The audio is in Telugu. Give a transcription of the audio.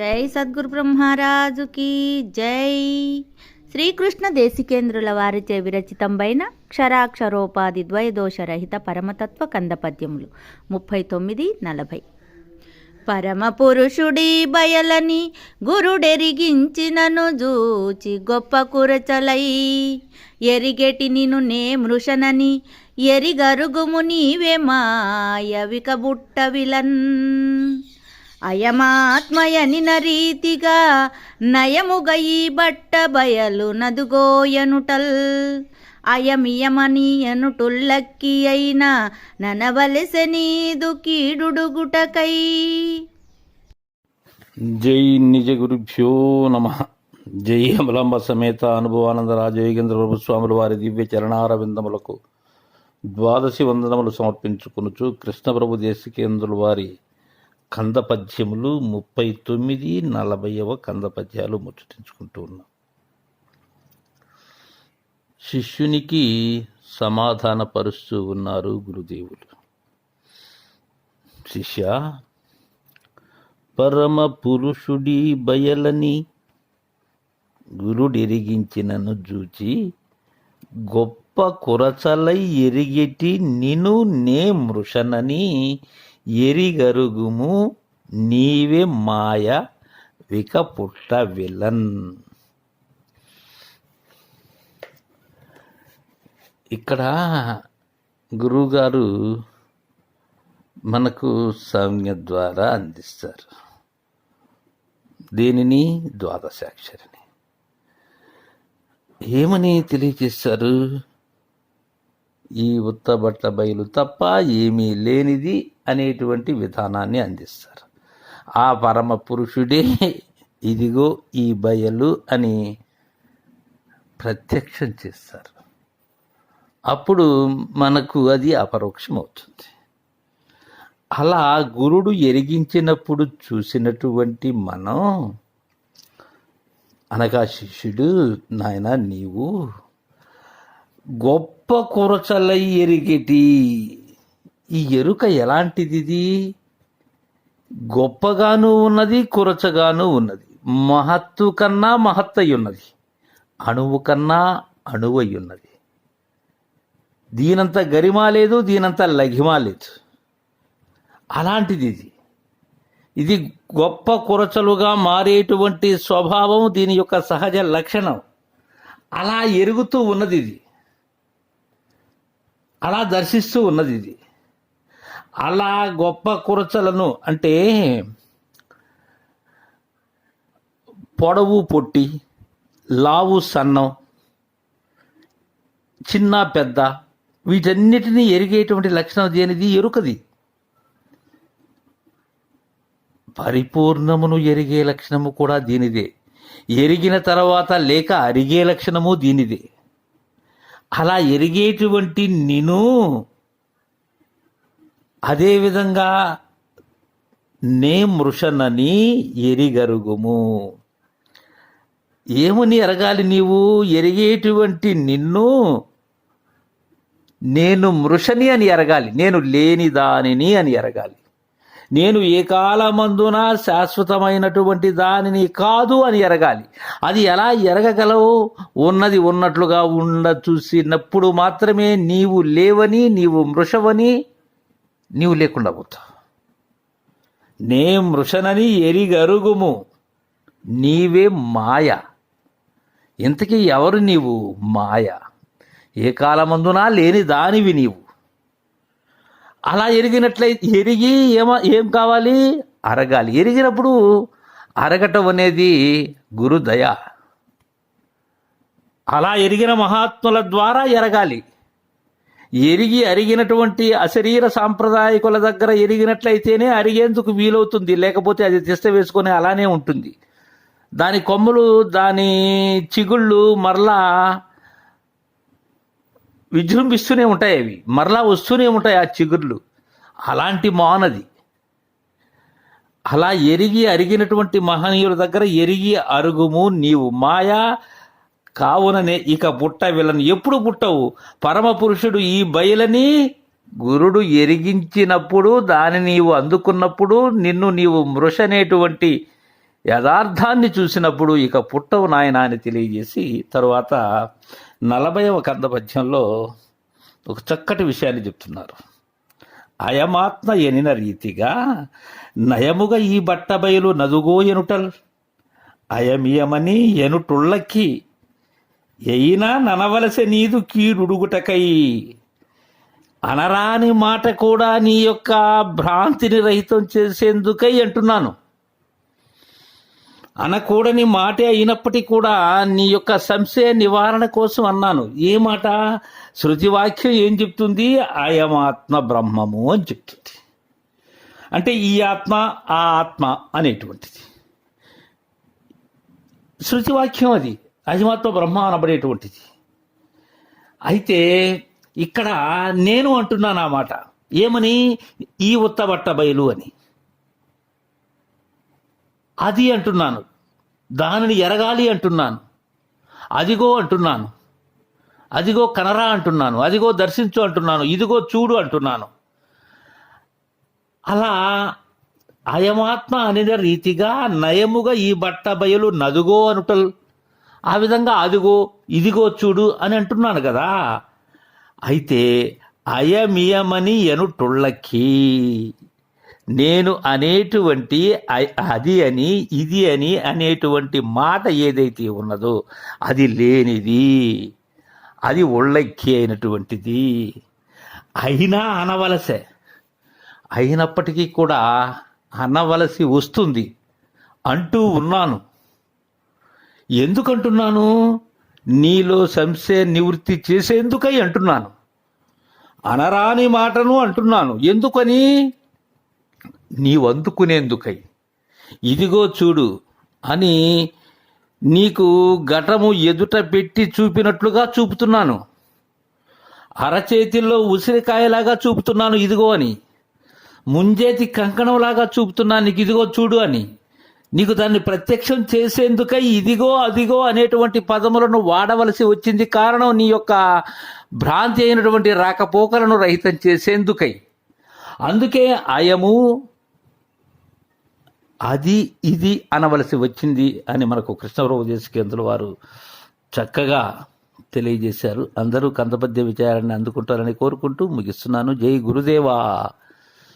జై సద్గురు బ్రహ్మరాజుకి జై. శ్రీకృష్ణ దేశికేంద్రుల వారిచే విరచితంబైన క్షరాక్షరోపాధి ద్వయదోషరహిత పరమతత్వ కందపద్యములు ముప్పై తొమ్మిది నలభై. పరమ పురుషుడి బయలని గురుడెరిగించినను జూచి గొప్ప కురచలై. ఎరిగెటి నిను నే మృషనని ఎరిగరుగుము నీవే మాయ వికబుట్ట విలన్. అయమాత్మయనిన రీతిగా నయముగయి బట్ట బయలు నదుగోయనుటల్. అయమియమని ఎనుటుల్లక్కి అయిన ననవలసె నీదు కీడుడుగుటకై. జై నిజ గురుభ్యో నమ. జై అమలంబ సమేత అనుభవానంద రాజయోగేంద్ర ప్రభుస్వాముల వారి దివ్య చరణారవిందములకు ద్వాదశి వందనములు సమర్పించుకునుచు కృష్ణప్రభు దేశికేంద్రుల వారి కంద పద్యములు ముప్పై తొమ్మిది నలభైవ కంద పద్యాలు ముచ్చటించుకుంటూ ఉన్నాం. శిష్యునికి సమాధానపరుస్తూ ఉన్నారు గురుదేవులు. శిష్య పరమ పురుషుడి బయలని గురుడెరిగించినను జూచి గొప్ప కురచలై ఎరిగెటి నిను నే మృషనని ఎరిగరుగుము నీవే మాయ విక పుట్ట విలన్. ఇక్కడ గురువుగారు మనకు సౌమ్య ద్వారా అందిస్తారు. దీనిని ద్వాదశాక్షరిని ఏమని తెలియజేస్తారు? ఈ ఉత్తబట్ల బయలు తప్ప ఏమీ లేనిది అనేటువంటి విధానాన్ని అందిస్తారు. ఆ పరమ పురుషుడే ఇదిగో ఈ బయలు అని ప్రత్యక్షం చేస్తారు. అప్పుడు మనకు అది అపరోక్షం అవుతుంది అలా గురుడు ఎరిగించినప్పుడు చూసినటువంటి మనం అనగా శిష్యుడు నాయన నీవు గొప్ప కురచలై ఎరిగేటి? ఈ ఎరుక ఎలాంటిది ఇది గొప్పగాను ఉన్నది కురచగాను ఉన్నది. మహత్తు కన్నా మహత్తై ఉన్నది అణువు కన్నా అణువై ఉన్నది దీనంత గరిమా లేదు దీనంత లఘిమా లేదు. అలాంటిది ఇది ఇది గొప్ప కురచలుగా మారేటువంటి స్వభావం దీని యొక్క సహజ లక్షణం. అలా ఎరుగుతూ ఉన్నది ఇది అలా దర్శిస్తూ ఉన్నది ఇది. అలా గొప్ప కురచలను అంటే పొడవు పొట్టి లావు సన్నం చిన్న పెద్ద వీటన్నిటినీ ఎరిగేటువంటి లక్షణం దేనిది ఎరుకది. పరిపూర్ణమును ఎరిగే లక్షణము కూడా దీనిదే. ఎరిగిన తర్వాత లేక అరిగే లక్షణము దీనిదే. అలా ఎరిగేటువంటి నిను అదేవిధంగా నే మృషనని ఎరిగరుగుము. ఏమని ఎరగాలి నీవు? ఎరిగేటువంటి నిన్ను నేను మృషని అని ఎరగాలి. నేను లేని దానిని అని ఎరగాలి. నేను ఏ కాలమందున శాశ్వతమైనటువంటి దానిని కాదు అని ఎరగాలి. అది ఎలా ఎరగగలవు? ఉన్నది ఉన్నట్లుగా ఉండ చూసినప్పుడు మాత్రమే నీవు లేవని నీవు మృషవని నీవు లేకుండా పోతావు. నే మృషనని ఎరిగరుగుము నీవే మాయ. ఇంతకీ ఎవరు నీవు? మాయ. ఏ కాలమందునా లేని దానివి నీవు. అలా ఎరిగినట్లయితే ఎరిగి ఏమ ఏం కావాలి? అరగాలి. ఎరిగినప్పుడు అరగటం అనేది గురుదయ. అలా ఎరిగిన మహాత్ముల ద్వారా ఎరగాలి. ఎరిగి అరిగినటువంటి అశరీర సాంప్రదాయకుల దగ్గర ఎరిగినట్లయితేనే అరిగేందుకు వీలవుతుంది. లేకపోతే అది తిష్ట వేసుకొని అలానే ఉంటుంది. దాని కొమ్మలు దాని చిగుళ్ళు మరలా విజృంభిస్తూనే ఉంటాయి అవి. మరలా వస్తూనే ఉంటాయి ఆ చిగుర్లు. అలాంటి మానది అలా ఎరిగి అరిగినటువంటి మహనీయుల దగ్గర ఎరిగి అరుగుము నీవు. మాయా కావుననే ఇక పుట్ట వీళ్ళని ఎప్పుడు పుట్టవు? పరమ పురుషుడు ఈ బయలని గురుడు ఎరిగించినప్పుడు దాని నీవు అందుకున్నప్పుడు నిన్ను నీవు మృషనేటువంటి యథార్థాన్ని చూసినప్పుడు ఇక పుట్టవు నాయన అని తెలియజేసి తరువాత నలభైవ కంద పద్యంలో ఒక చక్కటి విషయాన్ని చెప్తున్నారు. అయమాత్మ ఎనిన రీతిగా నయముగా ఈ బట్టబయలు నదుగో ఎనుటల్ అయమియమని ఎనుటుళ్ళకి ఎయినా ననవలసె నీదు కీడుడుగుటకై. అనరాని మాట కూడా నీ యొక్క భ్రాంతిని రహితం చేసేందుకై అంటున్నాను. అనకూడని మాటే అయినప్పటికీ కూడా నీ యొక్క సంశయ నివారణ కోసం అన్నాను. ఏ మాట? శృతివాక్యం ఏం చెప్తుంది? అయమాత్మ బ్రహ్మము అని చెప్తుంది. అంటే ఈ ఆత్మ ఆ ఆత్మ అనేటువంటిది. శృతివాక్యం అది. అయమాత్మ బ్రహ్మ అనబడేటువంటిది. అయితే ఇక్కడ నేను అంటున్నాను ఆ మాట. ఏమని? ఈ ఉత్తబట్ట బయలు అని. అది అంటున్నాను. దానిని ఎరగాలి అంటున్నాను. అదిగో అంటున్నాను. అదిగో కనరా అంటున్నాను. అదిగో దర్శించు అంటున్నాను. ఇదిగో చూడు అంటున్నాను. అలా అయమాత్మ అనిన రీతిగా నయముగా ఈ బట్ట బయలు నదుగో అనుటల్. ఆ విధంగా అదిగో ఇదిగో చూడు అని అంటున్నాను కదా. అయితే అయమియమని ఎనుటుళ్ళకి నేను అనేటువంటి అది అని ఇది అని అనేటువంటి మాట ఏదైతే ఉన్నదో అది లేనిది. అది ఒళ్ళెక్కి అయినటువంటిది. అయినా అనవలసే. అయినప్పటికీ కూడా అనవలసి వస్తుంది. అంటూ ఉన్నాను. ఎందుకంటున్నాను? నీలో సంశయ నివృత్తి చేసేందుకై అంటున్నాను. అనరాని మాటను అంటున్నాను. ఎందుకని? నీవందుకునేందుకై. ఇదిగో చూడు అని నీకు ఘటము ఎదుట పెట్టి చూపినట్లుగా చూపుతున్నాను. అరచేతిలో ఉసిరికాయలాగా చూపుతున్నాను ఇదిగో అని. ముంజేతి కంకణంలాగా చూపుతున్నాను నీకు ఇదిగో చూడు అని. నీకు దాన్ని ప్రత్యక్షం చేసేందుకై ఇదిగో అదిగో అనేటువంటి పదములను వాడవలసి వచ్చింది కారణం నీ యొక్క భ్రాంతి అయినటువంటి రాకపోకలను రహితం చేసేందుకై. అందుకే అయము అది ఇది అనవలసి వచ్చింది అని మనకు కృష్ణరావు దేశకేంద్రుల వారు చక్కగా తెలియజేశారు. అందరూ కందపద్య విచారాన్ని అందుకుంటారని కోరుకుంటూ ముగిస్తున్నాను. జై గురుదేవా!